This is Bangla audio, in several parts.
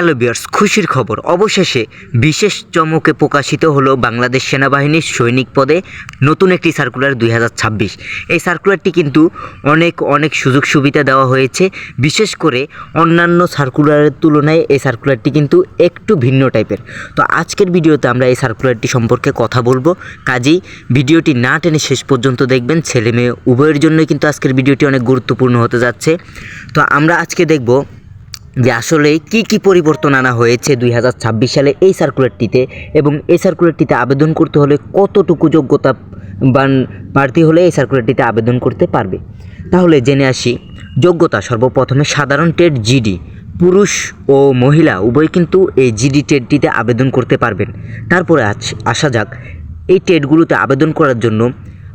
হ্যালো বিয়ার্স খুশির খবর। অবশেষে বিশেষ চমকে প্রকাশিত হলো বাংলাদেশ সেনাবাহিনীর সৈনিক পদে নতুন একটি সার্কুলার দুই ছাব্বিশ। এই সার্কুলারটি কিন্তু অনেক অনেক সুযোগ সুবিধা দেওয়া হয়েছে। বিশেষ করে অন্যান্য সার্কুলারের তুলনায় এই সার্কুলারটি কিন্তু একটু ভিন্ন টাইপের। তো আজকের ভিডিওতে আমরা এই সার্কুলারটি সম্পর্কে কথা বলব। কাজেই ভিডিওটি না টেনে শেষ পর্যন্ত দেখবেন। ছেলে মেয়ে উভয়ের জন্যই কিন্তু আজকের ভিডিওটি অনেক গুরুত্বপূর্ণ হতে যাচ্ছে। তো আমরা আজকে দেখব যে আসলে কি কি পরিবর্তন আনা হয়েছে দুই হাজার ছাব্বিশ সালে এই সার্কুলারটিতে এবং এই সার্কুলারটিতে আবেদন করতে হলে কতটুকু যোগ্যতা বান প্রার্থী হলে এই সার্কুলারটিতে আবেদন করতে পারবে? তাহলে জেনে আসি, যোগ্যতা সর্বপ্রথমে সাধারণ টেট জিডি পুরুষ ও মহিলা, উভয় কিন্তু এই জিডি টেটটিতে আবেদন করতে পারবেন। তারপরে আসা যাক, এই টেটগুলোতে আবেদন করার জন্য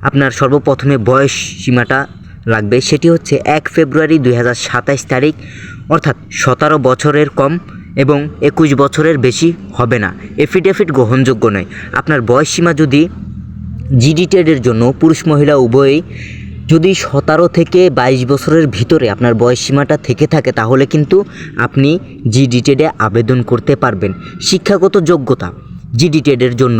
আপনার সর্বপ্রথমে বয়স সীমাটা লাগবে সেটি হচ্ছে এক ফেব্রুয়ারি দুই তারিখ, অর্থাৎ সতেরো বছরের কম এবং একুশ বছরের বেশি হবে না। এফিডেভিট গ্রহণযোগ্য নয়। আপনার বয়স সীমা যদি জিডি টেডের জন্য পুরুষ মহিলা উভয়ই যদি সতেরো থেকে বাইশ বছরের ভিতরে আপনার বয়স সীমাটা থেকে থাকে, তাহলে কিন্তু আপনি জিডি টেডে আবেদন করতে পারবেন। শিক্ষাগত যোগ্যতা। জিডি টেডের জন্য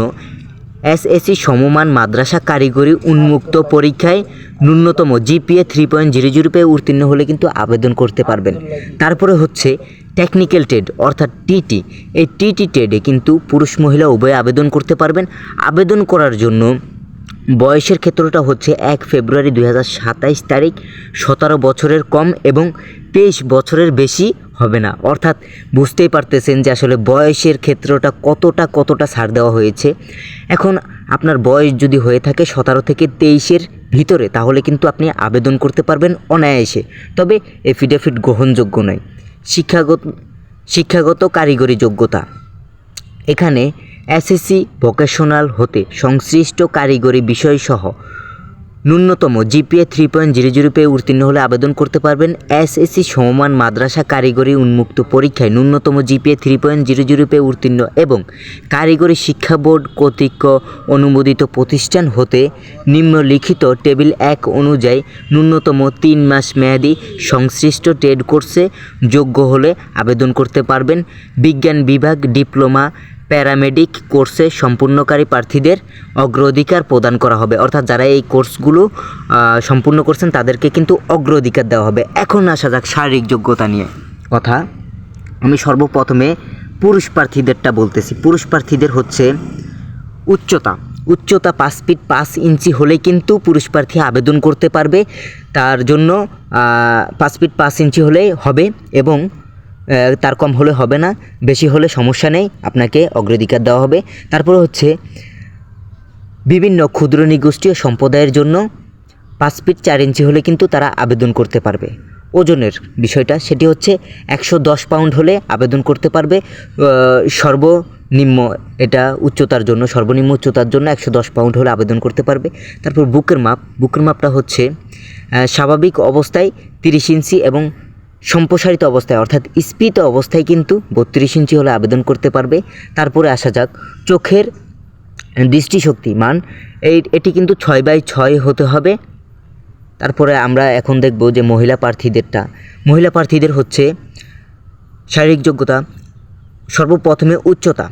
এসএসসি সমমান মাদ্রাসা কারিগরি উন্মুক্ত পরীক্ষায় ন্যূনতম GPA three point zero zero পেয়ে উত্তীর্ণ হলে কিন্তু আবেদন করতে পারবেন। তারপরে হচ্ছে টেকনিক্যাল টেড অর্থাৎ টিটি এই টিটি টেডে কিন্তু পুরুষ মহিলা উভয়ে আবেদন করতে পারবেন। আবেদন করার জন্য বয়সের ক্ষেত্রটা হচ্ছে এক ফেব্রুয়ারি দুই তারিখ, সতেরো বছরের কম এবং তেইশ বছরের বেশি হবে না। অর্থাৎ বুঝতেই পারতেছেন যে আসলে বয়সের ক্ষেত্রটা কতটা কতটা ছাড় দেওয়া হয়েছে। এখন আপনার বয়স যদি হয়ে থাকে সতেরো থেকে তেইশের ভিতরে, তাহলে কিন্তু আপনি আবেদন করতে পারবেন অনায়াসে। তবে এফিডেভিট গ্রহণযোগ্য নয়। শিক্ষাগত শিক্ষাগত কারিগরি যোগ্যতা। এখানে এসএসসি ভোকেশনাল হতে সংশ্লিষ্ট কারিগরি বিষয়সহ ন্যূনতম GPA three point zero zero পেয়ে উত্তীর্ণ হলে আবেদন করতে পারবেন এসএসসি সমমান মাদ্রাসা কারিগরি উন্মুক্ত পরীক্ষায় ন্যূনতম GPA three point zero zero পেয়ে উত্তীর্ণ এবং কারিগরি শিক্ষা বোর্ড কর্তৃক অনুমোদিত প্রতিষ্ঠান হতে নিম্নলিখিত টেবিল এক অনুযায়ী ন্যূনতম তিন মাস মেয়াদি সংশ্লিষ্ট ট্রেড কোর্সে যোগ্য হলে আবেদন করতে পারবেন। বিজ্ঞান বিভাগ ডিপ্লোমা প্যারামেডিক কোর্সে সম্পূর্ণকারী প্রার্থীদের অগ্রাধিকার প্রদান করা হবে। অর্থাৎ যারা এই কোর্সগুলো সম্পূর্ণ করছেন, তাদেরকে কিন্তু অগ্রাধিকার দেওয়া হবে। এখন আসা যাক শারীরিক যোগ্যতা নিয়ে। কথা, আমি সর্বপ্রথমে পুরুষ প্রার্থীদেরটা বলতেছি। পুরুষ প্রার্থীদের হচ্ছে উচ্চতা। উচ্চতা পাঁচ ফিট পাঁচ ইঞ্চি হলেই কিন্তু পুরুষ প্রার্থী আবেদন করতে পারবে। তার জন্য পাঁচ ফিট পাঁচ ইঞ্চি হলেই হবে এবং তার কম হলে হবে না, বেশি হলে সমস্যা নেই, আপনাকে অগ্রাধিকার দেওয়া হবে। তারপরে হচ্ছে, বিভিন্ন ক্ষুদ্র নিগোষ্ঠী ও সম্প্রদায়ের জন্য পাঁচ ফিট চার ইঞ্চি হলে কিন্তু তারা আবেদন করতে পারবে। ওজনের বিষয়টা, সেটি হচ্ছে একশো দশ পাউন্ড হলে আবেদন করতে পারবে। সর্বনিম্ন এটা উচ্চতার জন্য, সর্বনিম্ন উচ্চতার জন্য একশো দশ পাউন্ড হলে আবেদন করতে পারবে। তারপর বুকের মাপ, বুকের মাপটা হচ্ছে স্বাভাবিক অবস্থায় তিরিশ ইঞ্চি এবং সম্প্রসারিত অবস্থায়, অর্থাৎ স্ফীত অবস্থায় কিন্তু বত্রিশ ইঞ্চি হলে আবেদন করতে পারবে। তারপরে আসা যাক, চোখের দৃষ্টিশক্তি, মান, এই, এটি কিন্তু ছয় বাই ছয় হতে হবে। তারপরে আমরা এখন দেখব যে মহিলা প্রার্থীদেরটা, মহিলা প্রার্থীদের হচ্ছে শারীরিক যোগ্যতা, সর্বপ্রথমে উচ্চতা।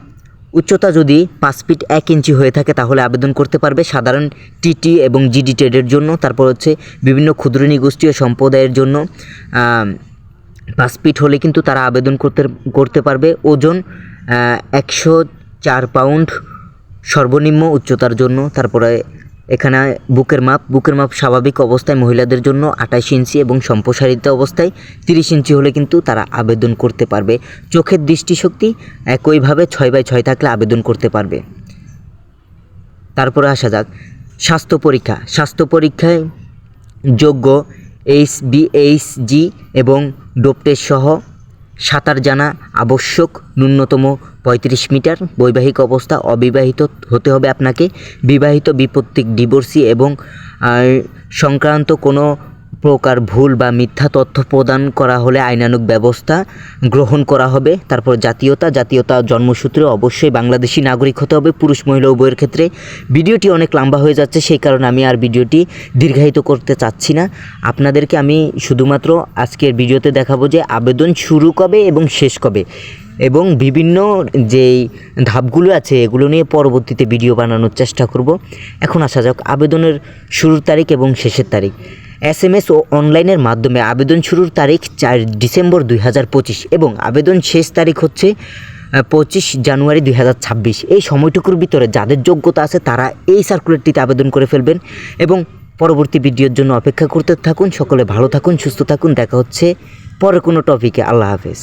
উচ্চতা যদি পাঁচ ফিট এক ইঞ্চি হয়ে থাকে তাহলে আবেদন করতে পারবে সাধারণ টিটি এবং জিডি ট্রেডের জন্য। তারপর হচ্ছে বিভিন্ন ক্ষুদ্র নিগোষ্ঠী ও সম্প্রদায়ের জন্য পাঁচ ফিট হলে কিন্তু তারা আবেদন করতে করতে পারবে। ওজন একশো চার পাউন্ড সর্বনিম্ন উচ্চতার জন্য। তারপরে এখানে বুকের মাপ। বুকের মাপ স্বাভাবিক অবস্থায় মহিলাদের জন্য আঠাশ ইঞ্চি এবং সম্প্রসারিত অবস্থায় তিরিশ ইঞ্চি হলে কিন্তু তারা আবেদন করতে পারবে। চোখের দৃষ্টিশক্তি একইভাবে ছয় বাই ছয় থাকলে আবেদন করতে পারবে। তারপরে আসা যাক। স্বাস্থ্য পরীক্ষা। স্বাস্থ্য পরীক্ষায় যোগ্য এইচ বিএইচজি এবং ডোপটেস সহ সাঁতার জানা আবশ্যক ন্যূনতম পঁয়ত্রিশ মিটার। বৈবাহিক অবস্থা অবিবাহিত হতে হবে আপনাকে। বিবাহিত বিপত্তিক ডিভোর্সি এবং সংক্রান্ত কোনো প্রকার ভুল বা মিথ্যা তথ্য প্রদান করা হলে আইনানুগ ব্যবস্থা গ্রহণ করা হবে। তারপর জাতীয়তা জাতীয়তা জন্মসূত্রে অবশ্যই বাংলাদেশি নাগরিক হতে হবে, পুরুষ, মহিলা, উভয়ের ক্ষেত্রে। ভিডিওটি অনেক লম্বা হয়ে যাচ্ছে, সেই কারণে আমি আর ভিডিওটি দীর্ঘায়িত করতে চাচ্ছি না। আপনাদেরকে আমি শুধুমাত্র আজকের ভিডিওতে দেখাবো যে আবেদন শুরু কবে এবং শেষ কবে। এবং বিভিন্ন যেই ধাপগুলো আছে, এগুলো নিয়ে পরবর্তীতে ভিডিও বানানোর চেষ্টা করব। এখন আসা যাক আবেদনের শুরুর তারিখ এবং শেষের তারিখ। এস এম এস ও অনলাইনের মাধ্যমে আবেদন শুরুর তারিখ চার ডিসেম্বর দুই হাজার পঁচিশ এবং আবেদন শেষ তারিখ হচ্ছে পঁচিশ জানুয়ারি দুই হাজার ছাব্বিশ। এই সময়টুকুর ভিতরে যাদের যোগ্যতা আছে তারা এই সার্কুলেটটিতে আবেদন করে ফেলবেন এবং পরবর্তী ভিডিওর জন্য অপেক্ষা করতে থাকুন। সকলে ভালো থাকুন, সুস্থ থাকুন। দেখা হচ্ছে পরে কোনো টপিকে। আল্লাহ হাফেজ।